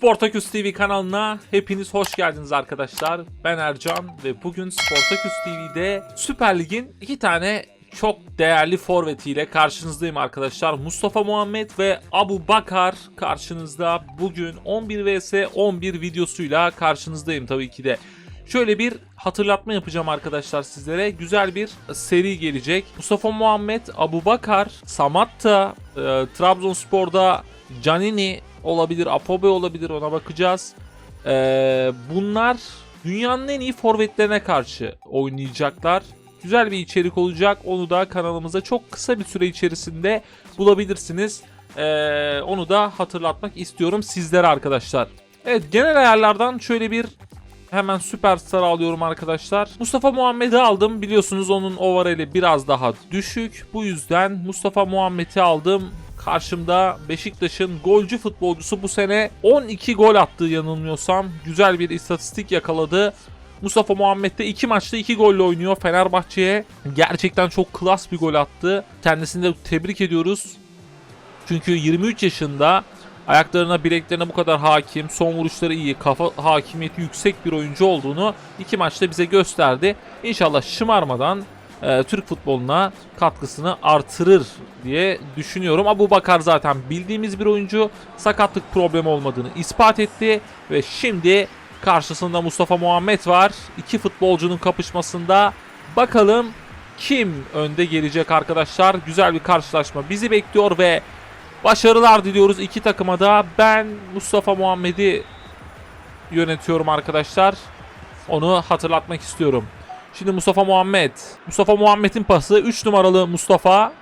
Sportaküs TV kanalına hepiniz hoş geldiniz arkadaşlar. Ben Ercan ve bugün Sportaküs TV'de Süper Lig'in iki tane çok değerli forvetiyle karşınızdayım arkadaşlar. Mustafa Muhammed ve Abu Bakar karşınızda. Bugün 11 vs 11 videosuyla karşınızdayım tabii ki de. Şöyle bir hatırlatma yapacağım arkadaşlar sizlere. Güzel bir seri gelecek. Mustafa Muhammed, Abu Bakar, Samatta, e, Trabzonspor'da Canini olabilir, Apobe olabilir ona bakacağız. E, bunlar dünyanın en iyi forvetlerine karşı oynayacaklar. Güzel bir içerik olacak. Onu da kanalımıza çok kısa bir süre içerisinde bulabilirsiniz. E, onu da hatırlatmak istiyorum sizlere arkadaşlar. Evet genel ayarlardan şöyle bir Hemen süperstar alıyorum arkadaşlar. Mustafa Muhammed'i aldım. Biliyorsunuz onun overall'i biraz daha düşük. Bu yüzden Mustafa Muhammed'i aldım. Karşımda Beşiktaş'ın golcü futbolcusu bu sene 12 gol attığı yanılmıyorsam. Güzel bir istatistik yakaladı. Mustafa Muhammed de 2 maçta 2 golle oynuyor Fenerbahçe'ye. Gerçekten çok klas bir gol attı. Kendisini de tebrik ediyoruz. Çünkü 23 yaşında ayaklarına bileklerine bu kadar hakim, son vuruşları iyi, kafa hakimiyeti yüksek bir oyuncu olduğunu iki maçta bize gösterdi. İnşallah şımarmadan e, Türk futboluna katkısını artırır diye düşünüyorum. Abu Bakar zaten bildiğimiz bir oyuncu. Sakatlık problemi olmadığını ispat etti ve şimdi karşısında Mustafa Muhammed var. İki futbolcunun kapışmasında bakalım kim önde gelecek arkadaşlar. Güzel bir karşılaşma bizi bekliyor ve Başarılar diliyoruz iki takıma da. Ben Mustafa Muhammed'i yönetiyorum arkadaşlar. Onu hatırlatmak istiyorum. Şimdi Mustafa Muhammed. Mustafa Muhammed'in pası 3 numaralı Mustafa.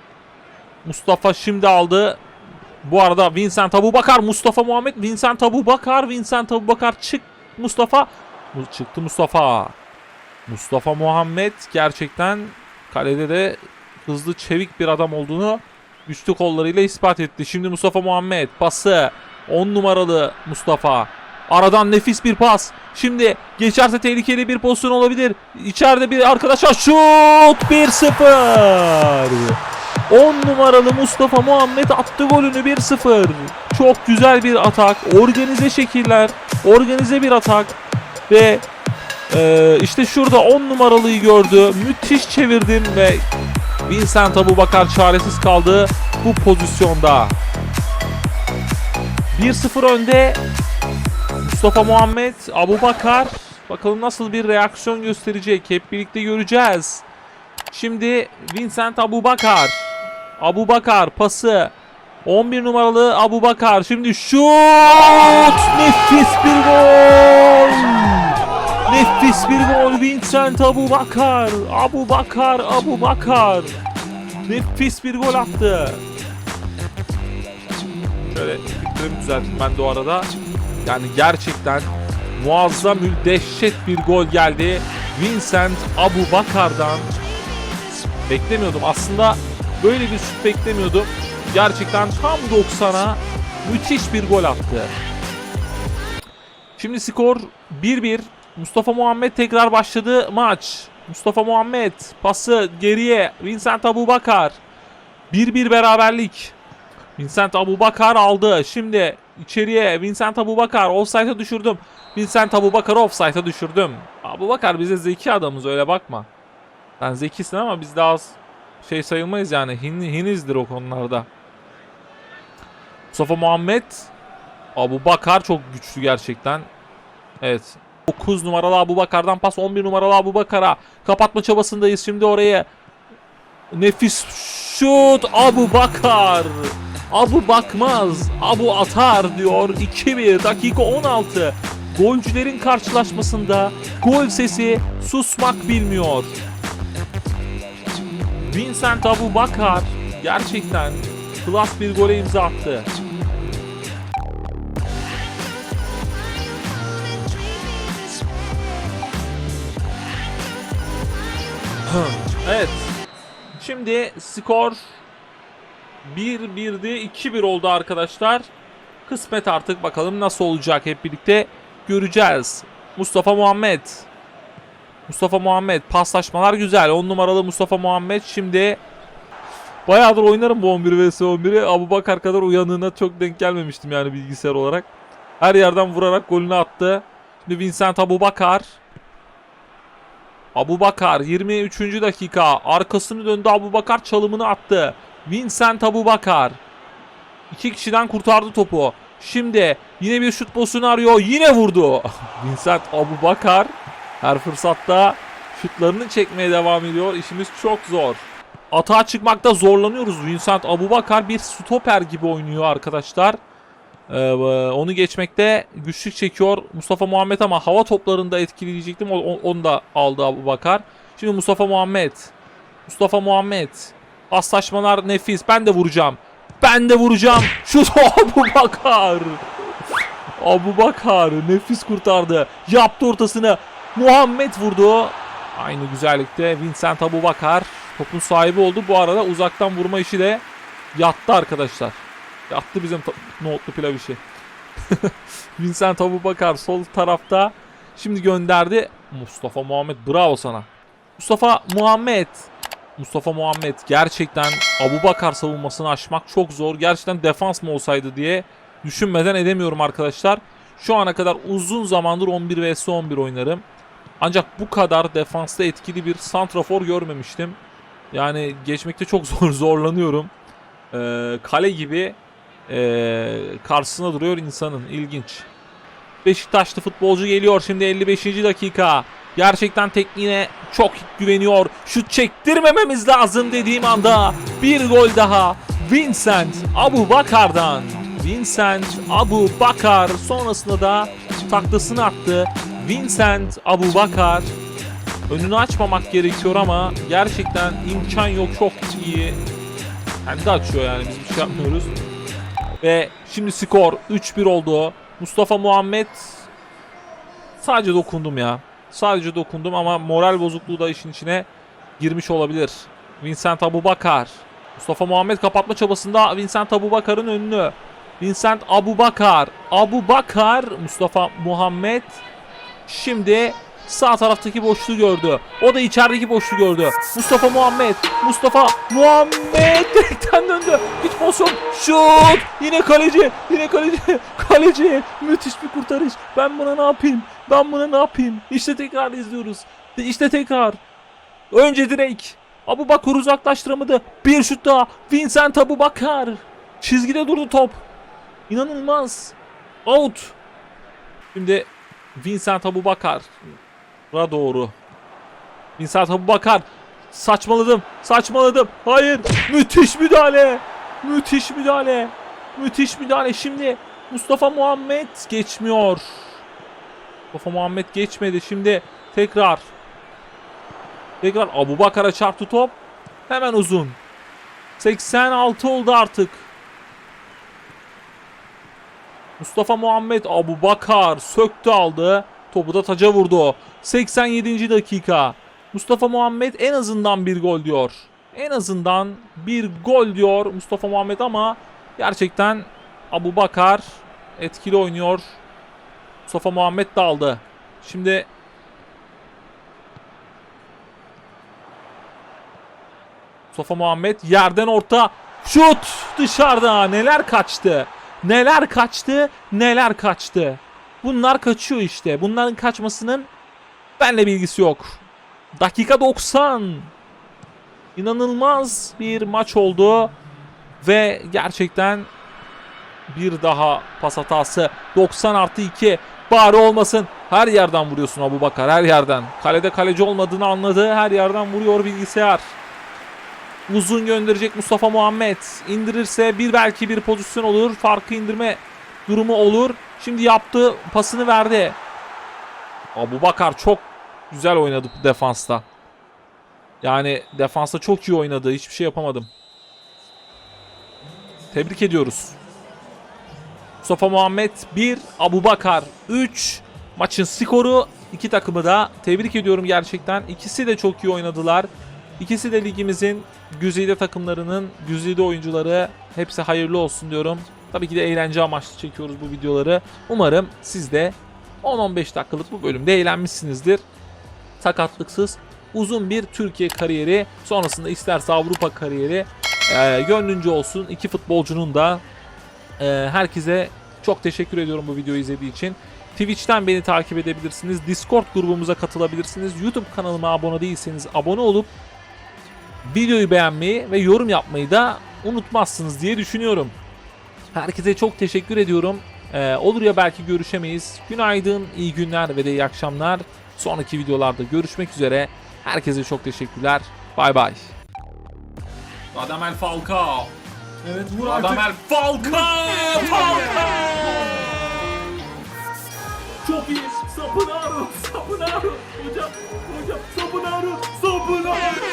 Mustafa şimdi aldı. Bu arada Vincent Abubakar, Mustafa Muhammed, Vincent Abubakar, Vincent Abubakar çık Mustafa. Mu- Çıktı Mustafa. Mustafa Muhammed gerçekten kalede de hızlı çevik bir adam olduğunu güçlü kollarıyla ispat etti. Şimdi Mustafa Muhammed pası 10 numaralı Mustafa. Aradan nefis bir pas. Şimdi geçerse tehlikeli bir pozisyon olabilir. İçeride bir arkadaşa şut 1-0. 10 numaralı Mustafa Muhammed attı golünü 1-0. Çok güzel bir atak. Organize şekiller. Organize bir atak. Ve e, işte şurada 10 numaralıyı gördü. Müthiş çevirdim ve Vincent Abubakar çaresiz kaldı bu pozisyonda. 1-0 önde Mustafa Muhammed, Abubakar. Bakalım nasıl bir reaksiyon gösterecek. Hep birlikte göreceğiz. Şimdi Vincent Abubakar. Abubakar pası. 11 numaralı Abubakar. Şimdi şut! Nefis bir gol! Nefis bir gol Vincent Abubakar. Abubakar, Abubakar. Nefis bir gol attı. Şöyle düzelttim ben de o arada. Yani gerçekten muazzam dehşet bir gol geldi. Vincent Abubakar'dan. Beklemiyordum. Aslında böyle bir şut beklemiyordum. Gerçekten tam 90'a müthiş bir gol attı. Şimdi skor 1-1. Mustafa Muhammed tekrar başladı maç. Mustafa Muhammed pası geriye. Vincent Abubakar. 1-1 beraberlik. Vincent Abubakar aldı. Şimdi içeriye Vincent Abubakar offside'a düşürdüm. Vincent Abubakar offside'a düşürdüm. Abubakar bize zeki adamız öyle bakma. Sen zekisin ama biz daha az şey sayılmayız yani. Hin, hinizdir o konularda. Mustafa Muhammed Abubakar çok güçlü gerçekten. Evet. 9 numaralı Abubakar'dan pas 11 numaralı Abubakar'a. Kapatma çabasındayız şimdi oraya. Nefis şut Abu Bakar. Abu bakmaz. Abu atar diyor. 2-1 dakika 16. Golcülerin karşılaşmasında gol sesi susmak bilmiyor. Vincent Abu Bakar gerçekten klas bir gole imza attı. Evet. Şimdi skor 1-1'di. 2-1 oldu arkadaşlar. Kısmet artık bakalım nasıl olacak hep birlikte göreceğiz. Mustafa Muhammed. Mustafa Muhammed paslaşmalar güzel. 10 numaralı Mustafa Muhammed şimdi bayağıdır oynarım bu 11 vs 11'i. Abu Bakar kadar uyanığına çok denk gelmemiştim yani bilgisayar olarak. Her yerden vurarak golünü attı. Şimdi Vincent Abubakar. Abubakar 23. dakika. Arkasını döndü Abubakar çalımını attı. Vincent Abubakar. İki kişiden kurtardı topu. Şimdi yine bir şut pozisyonu arıyor. Yine vurdu. Vincent Abubakar her fırsatta şutlarını çekmeye devam ediyor. İşimiz çok zor. Atağa çıkmakta zorlanıyoruz. Vincent Abubakar bir stoper gibi oynuyor arkadaşlar. Ee, onu geçmekte güçlük çekiyor Mustafa Muhammed ama hava toplarında o- Onu da aldı Abubakar. Şimdi Mustafa Muhammed. Mustafa Muhammed. Paslaşmalar nefis. Ben de vuracağım. Ben de vuracağım. Şut Abubakar. Abubakar nefis kurtardı. Yaptı ortasını. Muhammed vurdu. Aynı güzellikte Vincent Abubakar topun sahibi oldu. Bu arada uzaktan vurma işi de yattı arkadaşlar. Yattı bizim nohutlu pilav işi. Vincent Abubakar sol tarafta. Şimdi gönderdi. Mustafa Muhammed bravo sana. Mustafa Muhammed. Mustafa Muhammed gerçekten Abubakar savunmasını aşmak çok zor. Gerçekten defans mı olsaydı diye düşünmeden edemiyorum arkadaşlar. Şu ana kadar uzun zamandır 11 vs 11 oynarım. Ancak bu kadar defansta etkili bir santrafor görmemiştim. Yani geçmekte çok zor zorlanıyorum. Ee, kale gibi ee, karşısına duruyor insanın. İlginç. Beşiktaşlı futbolcu geliyor şimdi 55. dakika. Gerçekten tekniğine çok güveniyor. Şut çektirmememiz lazım dediğim anda bir gol daha. Vincent Abu Bakar'dan. Vincent Abu Bakar sonrasında da taklasını attı. Vincent Abu Bakar önünü açmamak gerekiyor ama gerçekten imkan yok çok iyi. Kendi açıyor yani biz bir şey yapmıyoruz. Ve şimdi skor 3-1 oldu. Mustafa Muhammed sadece dokundum ya. Sadece dokundum ama moral bozukluğu da işin içine girmiş olabilir. Vincent Abubakar. Mustafa Muhammed kapatma çabasında Vincent Abubakar'ın önünü. Vincent Abubakar. Abubakar Mustafa Muhammed şimdi sağ taraftaki boşluğu gördü. O da içerideki boşluğu gördü. Mustafa Muhammed. Mustafa Muhammed direkten döndü. Hiç pozisyon. Şut. Yine kaleci. Yine kaleci. Kaleci. Müthiş bir kurtarış. Ben buna ne yapayım? Ben buna ne yapayım? İşte tekrar izliyoruz. İşte tekrar. Önce direk. Abu Bakar uzaklaştıramadı. Bir şut daha. Vincent Abu Bakar. Çizgide durdu top. İnanılmaz. Out. Şimdi Vincent Abu Bakar'a doğru. Vincent Abu Bakar. Saçmaladım. Saçmaladım. Hayır. Müthiş müdahale. Müthiş müdahale. Müthiş müdahale. Şimdi Mustafa Muhammed geçmiyor. Mustafa Muhammed geçmedi. Şimdi tekrar. Tekrar Abu Bakar'a çarptı top. Hemen uzun. 86 oldu artık. Mustafa Muhammed Abu Bakar söktü aldı. Topu da taca vurdu. 87. dakika. Mustafa Muhammed en azından bir gol diyor. En azından bir gol diyor Mustafa Muhammed ama gerçekten Abu Bakar etkili oynuyor. Mustafa Muhammed de aldı. Şimdi Mustafa Muhammed yerden orta şut dışarıda neler kaçtı. Neler kaçtı, neler kaçtı. Bunlar kaçıyor işte. Bunların kaçmasının benle bilgisi yok. Dakika 90. İnanılmaz bir maç oldu. Ve gerçekten bir daha pas hatası. 90 artı 2. Bari olmasın. Her yerden vuruyorsun Abu Bakar. Her yerden. Kalede kaleci olmadığını anladı. Her yerden vuruyor bilgisayar. Uzun gönderecek Mustafa Muhammed. İndirirse bir belki bir pozisyon olur. Farkı indirme durumu olur. Şimdi yaptı pasını verdi. Abu Bakar çok güzel oynadı bu defansta. Yani defansta çok iyi oynadı. Hiçbir şey yapamadım. Tebrik ediyoruz. Mustafa Muhammed 1, Abu Bakar 3. Maçın skoru iki takımı da tebrik ediyorum gerçekten. İkisi de çok iyi oynadılar. İkisi de ligimizin güzide takımlarının güzide oyuncuları. Hepsi hayırlı olsun diyorum. Tabii ki de eğlence amaçlı çekiyoruz bu videoları. Umarım siz de 10-15 dakikalık bu bölümde eğlenmişsinizdir. Sakatlıksız uzun bir Türkiye kariyeri sonrasında isterse Avrupa kariyeri e, gönlünce olsun. İki futbolcunun da e, herkese Çok teşekkür ediyorum bu videoyu izlediği için. Twitch'ten beni takip edebilirsiniz. Discord grubumuza katılabilirsiniz. YouTube kanalıma abone değilseniz abone olup videoyu beğenmeyi ve yorum yapmayı da unutmazsınız diye düşünüyorum. Herkese çok teşekkür ediyorum. Ee, olur ya belki görüşemeyiz. Günaydın, iyi günler ve de iyi akşamlar. Sonraki videolarda görüşmek üzere. Herkese çok teşekkürler. Bay bay. Radamel Falcao. Evet vur artık. Radamel Falcao. Falcao. Çok iyi. Sapınaru. Sapınaru. Hocam. Hocam. Sapınaru. Sapınaru.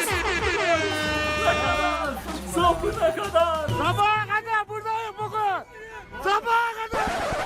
Sapına kadar. Sapına kadar. Sabaha kadar buradayım bugün. Sabaha kadar.